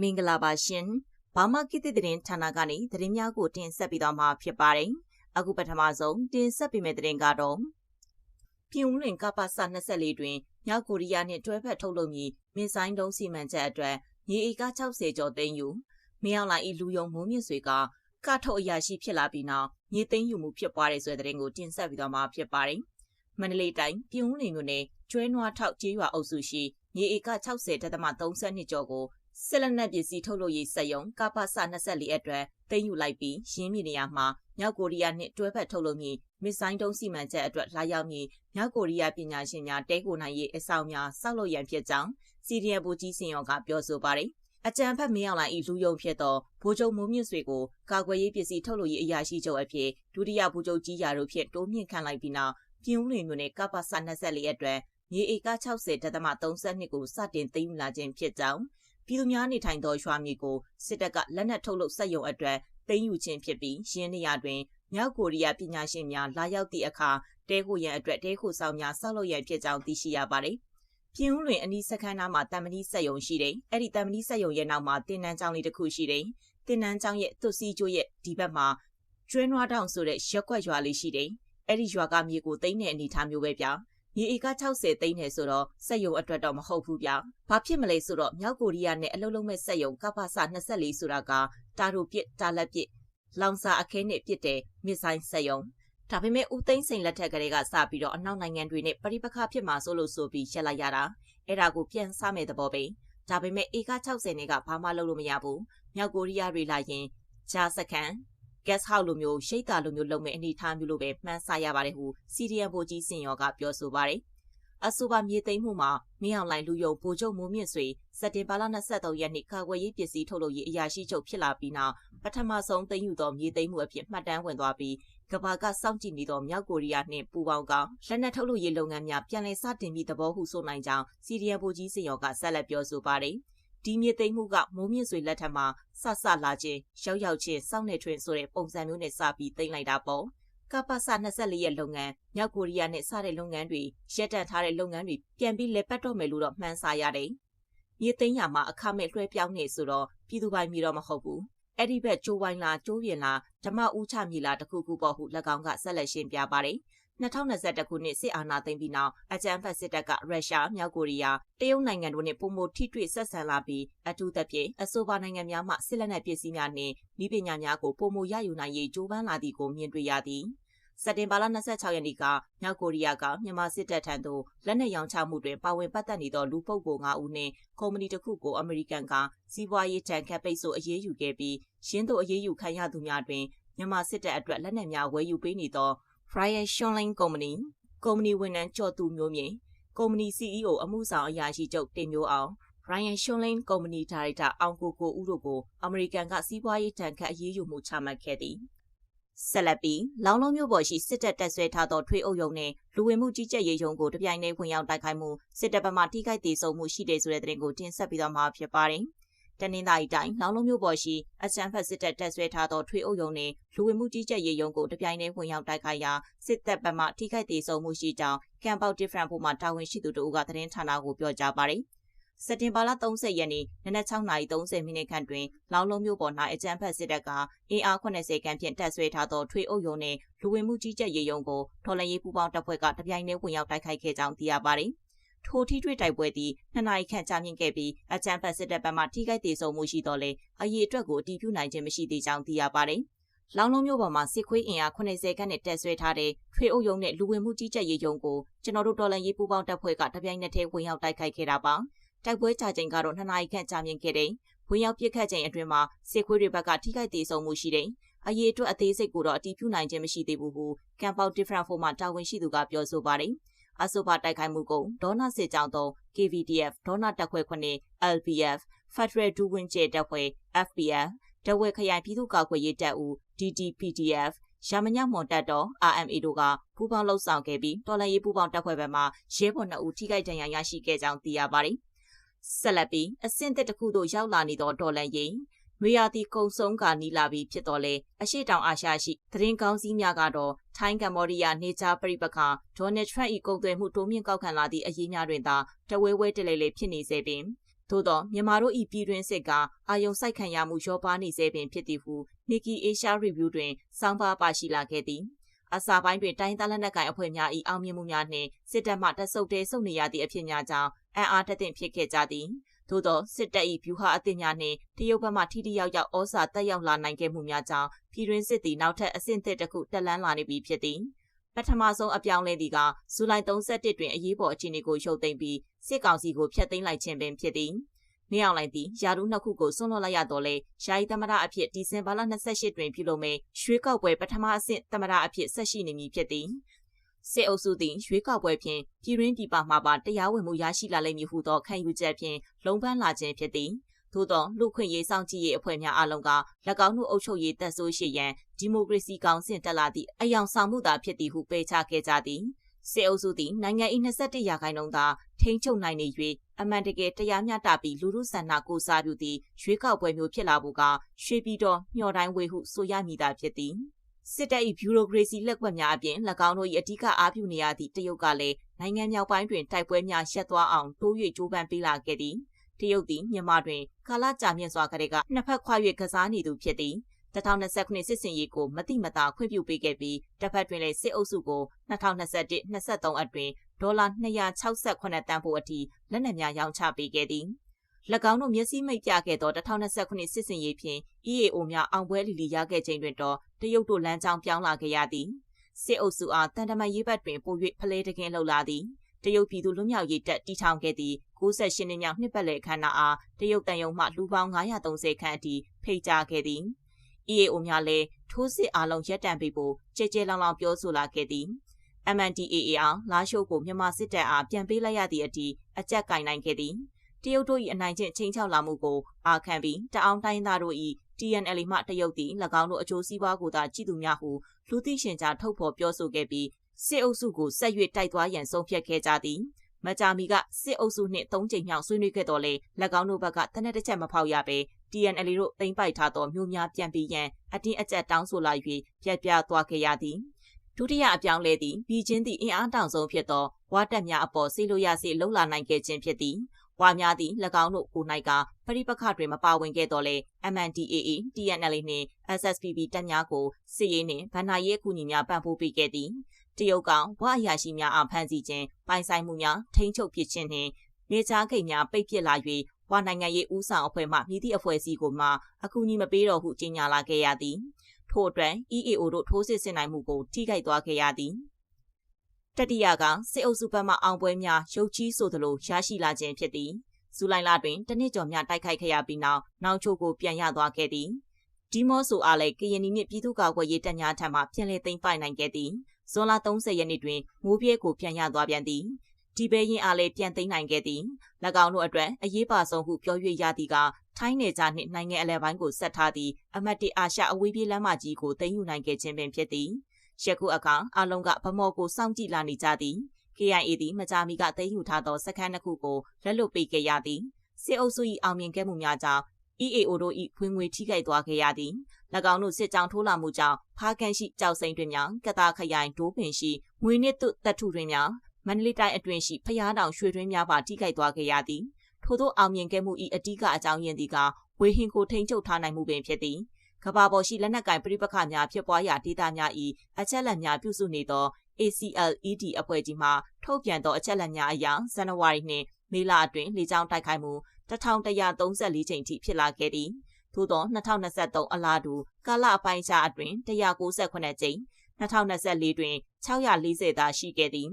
မင်္ဂလာပါရှင်ဘာမကိတိသတင်းဌာနကနေသတင်းများကိုတင်ဆက်ပေးသွားမှာဖြစ်ပါတယ်အခုပထမဆုံးတင်ဆက်ပေးမယ့်သတင်းကတော့ပြည်ဦးလွင်ကပ္ပစ24တွင်မြောက်ကိုရီးယားနှင့်တွဲဖက်ထုတ်လုပ်မည်မစ်ဆိုင်ဒုံးစီမံချက်အတွက်မြေဧက60ကျော်သိမ်းယူမင်းအောင်လိုင်ဤလူယုံမိုးမြင့်ဆွေကကထုတ်အရာရှိဖြစ်လာပြီးနောက်မြေသိမ်းယူမှုဖြစ်ပွားတဲ့ဆိုတဲ့သတင်းကိုတင်ဆက်ပေးသွားမှာဖြစ်ပါတယ်မန္တလေးတိုင်းပြည်ဦးလွင်မြို့နယ်ကျွဲနွားထောက်ကျေးရွာအုပ်စုရှိမြေဧက60.32ကျော်ကို ဆက်လက်နက်ပစ္စည်းထုတ်လုပ်ရေးစက်ရုံကပ္ပစ24အတွက်သိမ်းယူလိုက်ပြီးရင်းမြစ်နေရာမှာမြောက်ကိုရီးယားနှင့်တွဲဖက်ထုတ်လုပ်မည်မစ်ဆိုင်တုံးစီမံချက်အတွက်လာရောက်မည်မြောက်ကိုရီးယားပညာရှင်များတဲကိုနိုင်ရေးအဆောင်များစောက်လုပ်ရန်ဖြစ်ကြောင်းစီရီယံဘူကြီးစင်ရောကပြောဆိုပါတယ်အကြံဖက်မင်းအောင်လိုင်ဤလူယုံဖြစ်သောဗိုလ်ချုပ်မိုးမြင့်ဆွေကိုကာကွယ်ရေးပစ္စည်းထုတ်လုပ်ရေးအရာရှိချုပ်အဖြစ်ဒုတိယဗိုလ်ချုပ်ကြီးရာတို့ဖြင့်တိုးမြင့်ခံလိုက်ပြီးနောက်ပြင်းဦးလွင်မြို့နယ်ကပ္ပစ24အတွက်မြေဧက60.32ကိုစတင်သိမ်းယူလာခြင်းဖြစ်ကြောင်း ပြည်သူများနေထိုင်သောရွာမြေကိုစစ်တပ်ကလက်နက်ထုတ်လုပ်စက်ရုံအတွက်သိမ်းယူခြင်းဖြစ်ပြီးရင်းနေရတွင်မြောက်ကိုရီးယားပညာရှင်များလာရောက်သည့်အခါတဲခိုရန်အတွက်တဲခိုဆောင်များဆောက်လုပ်ရန်ဖြစ်ကြောင်းသိရှိရပါတယ်။ပြင်းဦးလွင်အနီးစခန်းနားမှာတံမဏိစက်ရုံရှိတယ်။အဲ့ဒီတံမဏိစက်ရုံရဲ့နောက်မှာတင်နန်းကျောင်းလေးတစ်ခုရှိတယ်။တင်နန်းကျောင်းရဲ့သွစီကျိုးရဲ့ဒီဘက်မှာကျွဲနွားတောင်ဆိုတဲ့ရက်ွက်ရွာလေးရှိတယ်။အဲ့ဒီရွာကမြေကိုသိမ်းတဲ့အနေအထားမျိုးပဲဗျာ။ မြေဧက60သိန်းနဲ့ဆိုတော့စက်ယုံအတွက်တော့မဟုတ်ဘူးဗျ။ဘာဖြစ်မလဲဆိုတော့မြောက်ကိုရီးယားနဲ့အလုံးလုံးမဲ့စက်ယုံကပ္ပစ24ဆိုတာကတာရိုပစ်တာလက်ပစ်လောင်စာအခဲနဲ့ပစ်တဲ့မစ်ဆိုင်စက်ယုံ။ဒါပေမဲ့ဦးသိန်းစိန်လက်ထက်ကလေးကစပြီးတော့အနောက်နိုင်ငံတွေနဲ့ပရိပခဖြစ်မှာဆိုလို့ဆိုပြီးရှက်လိုက်ရတာ။အဲ့ဒါကိုပြန်စားမဲ့သဘောပဲ။ဒါပေမဲ့ဧက60နဲ့ကဘာမှလုပ်လို့မရဘူး။မြောက်ကိုရီးယားတွေလာရင်ဂျာစကန် guest house လိုမျိုးရှိတ်တာလိုမျိုးလုပ်မဲ့အနေထားမျိုးလိုပဲမှန်းဆရပါတယ်ဟုစီရီယံဘိုကြီးစင်ရောကပြောဆိုပါတယ်။အဆိုပါမြေသိမ်းမှုမှာမင်းအောင်လိုင်လူယုံပိုချုပ်မိုးမြင့်ဆွေစက်တင်ဘာလ23ရက်နေ့ကာကွယ်ရေးပစ္စည်းထုတ်လုပ်ရေးအရာရှိချုပ်ဖြစ်လာပြီးနောက်ပထမဆုံးသိမ်းယူသောမြေသိမ်းမှုအဖြစ်မှတ်တမ်းဝင်သွားပြီးကဘာကစောင့်ကြည့်နေသောမြောက်ကိုရီးယားနှင့်ပူးပေါင်းကလက်နက်ထုတ်လုပ်ရေးလုပ်ငန်းများပြန်လည်စတင်ပြီးသဘောဟုဆိုနိုင်ကြောင်းစီရီယံဘိုကြီးစင်ရောကဆက်လက်ပြောဆိုပါတယ်။ ဒီမြေသိမ်းမှုကမိုးမြင့်ဆွေလက်ထက်မှာဆဆလာခြင်းရောက်ရောက်ချင်းစောင့်နေထွင်ဆိုတဲ့ပုံစံမျိုးနဲ့စပြီးသိမ်းလိုက်တာပေါ့ကပ္ပစ24ရဲ့လုပ်ငန်းမြောက်ကိုရီးယားနဲ့စတဲ့လုပ်ငန်းတွေရက်တန့်ထားတဲ့လုပ်ငန်းတွေပြန်ပြီးလက်ပတ်တော့မယ်လို့တော့မှန်းဆရတယ်။မြေသိမ်းရမှာအခမဲ့လွှဲပြောင်းနေဆိုတော့ပြည်သူပိုင်းမျိုးတော့မဟုတ်ဘူး။အဲ့ဒီဘက်ကျိုးဝိုင်းလားကျိုးပြင်လားဓမ္မဦးချမြေလားတခုခုပေါ့ဟု၎င်းကဆက်လက်ရှင်းပြပါတယ်။ 2021ခုနှစ်စစ်အာဏာသိမ်းပြီးနောက်အကြမ်းဖက်စစ်တပ်ကရုရှားမြောက်ကိုရီးယားတရုတ်နိုင်ငံတို့နဲ့ပုံမထိတွေ့ဆက်ဆံလာပြီးအထူးသဖြင့်အဆိုပါနိုင်ငံများမှစစ်လက်နက်ပစ္စည်းများနှင့်ဤပညာများကိုပုံမရယူနိုင်ရေးကြိုးပမ်းလာသည်ကိုမြင်တွေ့ရသည်စက်တင်ဘာလ26ရက်နေ့ကမြောက်ကိုရီးယားကမြန်မာစစ်တပ်ထံသို့လက်နက်ရောင်းချမှုတွင်ပါဝင်ပတ်သက်နေသောလူပုဂ္ဂိုလ်5ဦးနှင့်ကုမ္ပဏီတစ်ခုကိုအမေရိကန်ကစီးပွားရေးတန်ခတ်ပိတ်ဆို့အရေးယူခဲ့ပြီးရှင်းသို့အရေးယူခံရသူများတွင်မြန်မာစစ်တပ်အတွက်လက်နက်များဝယ်ယူပေးနေသော Fryer Shonling Company ကုမ္ပဏီဝန်ထမ်းကျော်သူမျိုးမြင့်ကုမ္ပဏီ CEO အမှုဆောင်အရာရှိချုပ်တင်မျိုးအောင် Ryan Shonlin ကုမ္ပဏီဒါရိုက်တာအောင်ကိုကိုဦးတို့ကိုအမေရိကန်ကစီးပွားရေးတန်ခတ်အရေးယူမှုချမှတ်ခဲ့သည်ဆက်လက်ပြီးလောင်လုံးမြို့ပေါ်ရှိစစ်တပ်တပ်ဆွဲထားသောထွေးအုပ်ယုံနှင့်လူဝင်မှုကြီးကြပ်ရေးယုံကိုတပြိုင်တည်းဝင်ရောက်တိုက်ခိုက်မှုစစ်တပ်ဘက်မှထိခိုက်ဒေဆုံးမှုရှိတဲ့ဆိုတဲ့သတင်းကိုတင်ဆက်ပြီးတော့မှာဖြစ်ပါတယ်။ တနင်္သာရီတိုင်းလောင်လုံးမြို့ပေါ်ရှိအချမ်းဖတ်စစ်တပ်တပ်ဆွဲထားသောထွေအုပ်ယုံနှင့်လူဝင်မှုကြီးကြပ်ရေးယုံကိုတပြိုင်တည်းဝင်ရောက်တိုက်ခိုက်ရာစစ်တပ်ဘက်မှထိခိုက်ဒေဆုံးမှုရှိကြောင်းကမ်ပေါ different ဖို့မှတာဝန်ရှိသူတို့ကသတင်းဌာနကိုပြောကြားပါတယ်။စက်တင်ဘာလ30ရက်နေ့နနက်6:30မိနစ်ခန့်တွင်လောင်လုံးမြို့ပေါ်၌အကြမ်းဖက်စစ်တပ်ကအင်အား80ခန့်ဖြင့်တပ်ဆွဲထားသောထွေအုပ်ယုံနှင့်လူဝင်မှုကြီးကြပ်ရေးယုံကိုထော်လရေးပူပေါင်းတပ်ဖွဲ့ကတပြိုင်တည်းဝင်ရောက်တိုက်ခိုက်ခဲ့ကြောင်းသိရပါတယ်။ ထိုထိတွေ့တိုက်ပွဲသည်နှစ်နာရီခန့်ကြာမြင့်ခဲ့ပြီးအကြမ်းဖက်စစ်တပ်ဘက်မှထိခိုက်ဒေဆုံးမှုရှိတော့လေအရေးအတွက်ကိုအတည်ပြုနိုင်ခြင်းမရှိသေးကြောင်းသိရပါတယ်။လောင်လုံးမျိုးပေါ်မှာစစ်ခွေးအင်အား80ခန့်နဲ့တက်ဆွဲထားတဲ့ထွေအုပ်ယုံနဲ့လူဝင်မှုကြီးကြပ်ရေးယုံကိုကျွန်တော်တို့တော်လန်ရေးပူပေါင်းတပ်ဖွဲ့ကတပြိုင်နက်တည်းဝင်ရောက်တိုက်ခိုက်ခဲ့တာပါ။တိုက်ပွဲကြာချိန်ကတော့နှစ်နာရီခန့်ကြာမြင့်ခဲ့တဲ့ဝင်ရောက်ပစ်ခတ်ချိန်အတွင်းမှာစစ်ခွေးတွေဘက်ကထိခိုက်ဒေဆုံးမှုရှိတယ်။အရေးအတွက်အသေးစိတ်ကိုတော့အတည်ပြုနိုင်ခြင်းမရှိသေးဘူးဟုကမ်ပေါ different ဖို့မှတာဝန်ရှိသူကပြောဆိုပါတယ်။ အဆိုပါတိုက်ခိုက်မှုကိုဒေါနာစစ်ကြောင်းသုံး KVDF ဒေါနာတပ်ခွဲ9 LPF Federal ဒူဝင်ကျဲတပ်ဖွဲ့ FPF တဝဲခရိုင်ပြည်သူ့ကာကွယ်ရေးတပ်ဦး DDPDF ရမညမွန်တပ်တော် RMA တို့ကပူးပေါင်းလှုပ်ဆောင်ခဲ့ပြီးတော်လှန်ရေးပူးပေါင်းတပ်ဖွဲ့ဘက်မှရဲဘော်2ဦးထိခိုက်ဒဏ်ရာရရှိခဲ့ကြောင်းသိရပါတယ်။ဆက်လက်ပြီးအဆင့်တစ်ခုသို့ရောက်လာနေသောတော်လှန်ရေး နွေရာသီကုံဆုံးကနီလာပြီးဖြစ်တော်လဲအရှိတောင်အာရှရှိသတင်းကောင်းစည်းများကတော့ထိုင်းကမ္ဘောဒီးယားနေချာပြိပခါဒေါ်နယ်ထရန့်၏ကုန်သွယ်မှုတိုးမြင့်ကောက်ခံလာသည့်အရေးများတွင်သာတဝဲဝဲတလဲလဲဖြစ်နေစေပင်ထို့သောမြန်မာတို့၏ပြည်တွင်းစစ်ကအာယုံစိုက်ခံရမှုရောပါနေစေပင်ဖြစ်သည်ဟု Nikki Asia Review တွင်စောင်းပါပါရှိလာခဲ့သည်အစာပိုင်းတွင်တိုင်းသားလက်နက်ကိုင်အဖွဲ့များ၏အောင်မြင်မှုများနှင့်စစ်တပ်မှတဆုပ်တဲဆုပ်နေရသည့်အဖြစ်များကြောင့်အံ့အားတသင့်ဖြစ်ခဲ့ကြသည် သို့သောစစ်တပ်၏ဗျူဟာအသစ်များနှင့်တရုတ်ဘက်မှထိထိရောက်ရောက်ဩစာတက်ရောက်လာနိုင်ခဲ့မှုများကြောင့်ပြည်တွင်းစစ်သည်နောက်ထပ်အဆင့်သစ်တစ်ခုတက်လှမ်းလာနေပြီဖြစ်သည်ပထမဆုံးအပြောင်းလဲသည်ကဇူလိုင်31တွင်အရေးပေါ်အခြေအနေကိုရုပ်သိမ်းပြီးစစ်ကောင်စီကိုဖျက်သိမ်းလိုက်ခြင်းပင်ဖြစ်သည်။နေအောင်လိုက်သည်ယာရုနှစ်ခုကိုဆွန့်လွတ်လိုက်ရတော့လေယာယီသမရအဖြစ်ဒီဇင်ဘာလ28တွင်ပြုလုပ်မယ်ရွှေကောက်ပွဲပထမအဆင့်သမရအဖြစ်ဆက်ရှိနေမည်ဖြစ်သည်။ စစ်အုပ်စုသည်ရွေးကောက်ပွဲဖြင့်ပြည်ရင်းပြည်ပမှပါတရားဝင်မှုရရှိလာလိမ့်မည်ဟုသောခံယူချက်ဖြင့်လုံပန်းလာခြင်းဖြစ်သည်သို့သောလူခွင့်ရေးဆောင်ကြည့်ရေးအဖွဲ့များအလုံးက၎င်းတို့အုပ်ချုပ်ရေးတပ်ဆိုးရှိရန်ဒီမိုကရေစီကောင်ဆင့်တက်လာသည့်အယောင်ဆောင်မှုသာဖြစ်သည်ဟုပယ်ချခဲ့ကြသည်စေအုပ်စုသည်နိုင်ငံ၏21ရာခိုင်နှုန်းသာထိန်းချုပ်နိုင်နေ၍အမှန်တကယ်တရားမျှတပြီးလူမှုဆန္ဒကိုစားပြုသည့်ရွေးကောက်ပွဲမျိုးဖြစ်လာဖို့ကရွှေပြည်တော်မျှော်တိုင်းဝေဟုဆိုရမည်သာဖြစ်သည် စစ်တပ်၏ဗျူရိုကရေစီလက်ကွက်များအပြင်၎င်းတို့၏အဓိကအားပြုနေရသည့်တရုတ်ကလည်းနိုင်ငံမြောက်ပိုင်းတွင်တိုက်ပွဲများရပ်သွားအောင်တိုး၍ကြိုးပမ်းပေးလာခဲ့သည်တရုတ်သည်မြန်မာတွင်ကာလကြာမြင့်စွာကတည်းကနှစ်ဖက်ခွာ၍ကစားနေသူဖြစ်သည်2029စစ်စင်ရေးကိုမတိမတာခွင့်ပြုပေးခဲ့ပြီးတစ်ဖက်တွင်လည်းစစ်အုပ်စုကို2021-23အတွင်းဒေါ်လာ268တန်ဖိုးအထိလက်နက်များရောင်းချပေးခဲ့သည်၎ င်းတို့မျက်စိမိတ်ပြခဲ့သော2029စစ်စင်ရေးဖြင့် EAO များအောင်ပွဲလီလီရခဲ့ခြင်းတွင်တော့တရုတ်တို့လမ်းကြောင်းပြောင်းလာခဲ့ရသည်စစ်အုပ်စုအားတန်တမန်ရေးဘက်တွင်ပို၍ဖလဲတကင်းလှုပ်လာသည်တရုတ်ပြည်သူလူမျိုးရေးတပ်တီထောင်ခဲ့သည့်68နှစ်မြောက်နှစ်ပတ်လည်ခမ်းနားအားတရုတ်တန်ယုံမှလူပေါင်း930ခန့်အထိဖိတ်ကြားခဲ့သည် EAO များလည်းထိုးစစ်အားလုံးရပ်တန့်ပေးဖို့ကြဲကြဲလောင်လောင်ပြောဆိုလာခဲ့သည် MNDAA အောင်လာရှိုးကိုမြန်မာစစ်တပ်အားပြန်ပေးလိုက်ရသည့်အထိအကြက်ကင်နိုင်ခဲ့သည် တရုတ်တို့၏အနိုင်ကျင့်ချင်းချောက်လာမှုကိုအာခံပြီးတအောင်တိုင်းသားတို့၏ TNL မှတရုတ်သည်၎င်းတို့အကျိုးစီးပွားကိုသာကြည့်သူများဟုလူသိရှင်ကြားထုတ်ဖော်ပြောဆိုခဲ့ပြီးစစ်အုပ်စုကိုဆက်၍တိုက်သွားရန်ဆုံးဖြတ်ခဲ့ကြသည်မကြာမီကစစ်အုပ်စုနှင့်၃ချိန်မြောက်ဆွေးနွေးခဲ့တော်လဲ၎င်းတို့ဘက်ကတနက်တစ်ချက်မဖောက်ရပဲ TNL တို့တင်ပိုက်ထားသောမျိုးများပြန်ပြီးရန်အတင်းအကျပ်တောင်းဆိုလာ၍ပြက်ပြသွားခဲ့ရသည်ဒုတိယအပြောင်းလဲသည်ပြည်ချင်းသည့်အင်အားတောင်ဆုံးဖြစ်သောဝါတက်များအပေါ်စီလိုရစီလှုပ်လာနိုင်ခဲ့ခြင်းဖြစ်သည် ဝါများသည်၎င်းတို့ကို၌ကပရိပခတွင်မပါဝင်ခဲ့တော့လေ MNDAA TNL နှင့် SSPB တပ်များကိုစစ်ရေးနှင့်ဗန်နာရေးအကူအညီများပံ့ပိုးပေးခဲ့သည်တရုတ်ကောင်ဝါအရာရှိများအားဖမ်းဆီးခြင်းပိုင်ဆိုင်မှုများထိန်းချုပ်ဖြစ်ခြင်းနှင့်နေချားခိတ်များပိတ်ပစ်လာ၍ဝါနိုင်ငံရေးဦးဆောင်အဖွဲ့မှမြည်သည့်အဖွဲ့အစည်းကိုမှအကူအညီမပေးတော့ဟုကြေညာလာခဲ့ရသည်ထို့အတွက် EAO တို့ထိုးစစ်ဆင်နိုင်မှုကိုထိခိုက်သွားခဲ့ရသည် တတိယကစစ်အုပ်စုဘက်မှအောင်ပွဲများရုပ်ကြီးဆိုသလိုရရှိလာခြင်းဖြစ်သည်ဇူလိုင်လတွင်တနစ်ကျော်များတိုက်ခိုက်ခဲ့ရပြီးနောက်နောက်ချို့ကိုပြန်ရသွားခဲ့သည်ဒီမော့ဆိုအားလည်းကရင်နီမြစ်ပြည်သူ့ကာကွယ်ရေးတပ်များထံမှပြန်လည်သိမ်းပိုက်နိုင်ခဲ့သည်ဇွန်လ30ရက်နေ့တွင်မိုးပြဲကိုပြန်ရသွားပြန်သည်ဒီပဲရင်အားလည်းပြန်သိမ်းနိုင်ခဲ့သည်၎င်းတို့အတွက်အရေးပါဆုံးဟုပြော၍ရသည်ကထိုင်းနယ်ခြားနှင့်နိုင်ငံအလဲပိုင်းကိုဆက်ထားသည့်အမတ်တီအာရှအဝေးပြေးလမ်းမကြီးကိုသိမ်းယူနိုင်ခဲ့ခြင်းပင်ဖြစ်သည် ယခုအခါအလုံးကဗမော်ကိုစောင့်ကြည့်လာနေကြသည် KIA သည်မကြာမီကသိမ်းယူထားသောစခန်းတစ်ခုကိုလက်လွတ်ပေးခဲ့ရသည်စစ်အုပ်စု၏အောင်မြင်ခဲ့မှုများကြောင့် EAO တို့၏ဖွင့်ငွေထိခိုက်သွားခဲ့ရသည်၎င်းတို့စစ်ကြောင်းထိုးလာမှုကြောင့်ဖားကန်ရှိကြောက်စိန်တွင်များကတာခရိုင်ဒိုးပင်ရှိငွေနစ်တုတပ်ထုတွင်များမန္တလေးတိုင်းအတွင်းရှိဖျားတောင်ရွှေတွင်းများပါထိခိုက်သွားခဲ့ရသည်ထို့သောအောင်မြင်ခဲ့မှု၏အဓိကအကြောင်းရင်းသည်ကဝေဟင်ကိုထိန်းချုပ်ထားနိုင်မှုပင်ဖြစ်သည် ကဘာပေါ်ရှိလက်နက်ကင်ပြိပခများဖြစ်ပွားရာဒေသများ၏အချက်လက်များပြုစုနေသော ACLED အဖွဲ့ကြီးမှထုတ်ပြန်သောအချက်လက်များအရဇန်နဝါရီနှင့်မေလအတွင်းလေကြောင်းတိုက်ခိုက်မှု1134ချိန်ထိဖြစ်လာခဲ့သည်သို့သော2023အလားတူကာလအပိုင်းခြားအတွင်း198ကြိမ်2024တွင်640သာရှိခဲ့သည်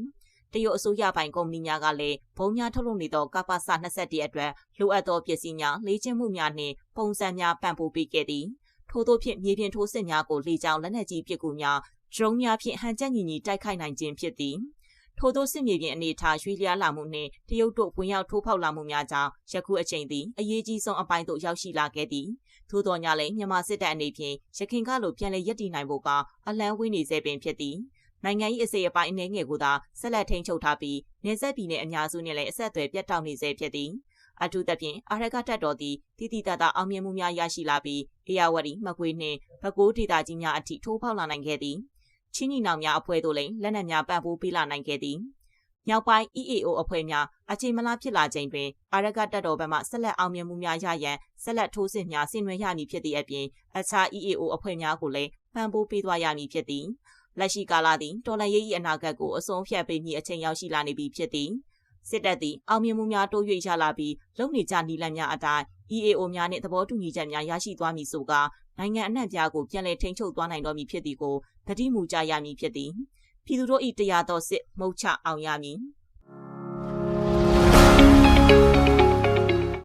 တရုတ်အစိုးရပိုင်ကုမ္ပဏီများကလည်းဘုံများထုတ်လုပ်နေသောကပ္ပစ21အတွက်လိုအပ်သောပစ္စည်းများလေ့ကျင့်မှုများနှင့်ပုံစံများပံ့ပိုးပေးခဲ့သည် ထို့သောဖြင့်မြေပြင်ထိုးစစ်များကိုလေကြောင်းလက်နက်ကြီးပစ်ကူများဒရုန်းများဖြင့်ဟန်ချက်ညီညီတိုက်ခိုက်နိုင်ခြင်းဖြစ်သည်ထို့သောစစ်မြေပြင်အနေအထားရွှေ့လျားလာမှုနှင့်တရုတ်တို့ဝင်ရောက်ထိုးဖောက်လာမှုများကြောင့်ယခုအချိန်သည်အရေးကြီးဆုံးအပိုင်းသို့ရောက်ရှိလာခဲ့သည်ထို့သောညလည်းမြန်မာစစ်တပ်အနေဖြင့်ရခိုင်ကလိုပြန်လည်ရည်တည်နိုင်ဖို့ကအလန်းဝင်းနေစေပင်ဖြစ်သည်နိုင်ငံ၏အစေအပိုင်းအနေငယ်ကိုသာဆက်လက်ထိန်းချုပ်ထားပြီးနေဆက်ပြည်နယ်အများစုနှင့်လည်းအဆက်အသွယ်ပြတ်တောက်နေစေဖြစ်သည် အထူးသဖြင့်အာရကတက်တော်သည်တိတိတတ်တာအောင်မြင်မှုများရရှိလာပြီးအေယာဝတီမကွေးနှင့်ဘကိုးဒေသကြီးများအထိထိုးဖောက်လာနိုင်ခဲ့သည်ချင်းညီနောင်များအဖွဲ့တို့လည်းလက်နက်များပံ့ပိုးပေးလာနိုင်ခဲ့သည်မြောက်ပိုင်း EAO အဖွဲ့များအချိန်မလားဖြစ်လာချိန်တွင်အာရကတပ်တော်ဘက်မှဆက်လက်အောင်မြင်မှုများရရန်ဆက်လက်ထိုးစစ်များဆင်နွှဲရမည်ဖြစ်သည့်အပြင်အခြား EAO အဖွဲ့များကိုလည်းပံ့ပိုးပေးသွားရမည်ဖြစ်သည်လက်ရှိကာလသည်တော်လန်ရေး၏အနာဂတ်ကိုအဆုံးဖြတ်ပေးမည့်အချိန်ရောက်ရှိလာနေပြီဖြစ်သည် စစ်တပ်သည်အောင်မြင်မှုများတိုး၍ရလာပြီးလုံနေကြနီလန်များအတိုင်း EAO များနှင့်သဘောတူညီချက်များရရှိသွားမည်ဆိုကာနိုင်ငံအနှံ့ပြားကိုပြန်လည်ထိန်းချုပ်သွားနိုင်တော်မူဖြစ်သည်ကိုတတိမူကြရမည်ဖြစ်သည်ပြည်သူတို့၏တရားတော်စစ်မှုတ်ချအောင်ရမည်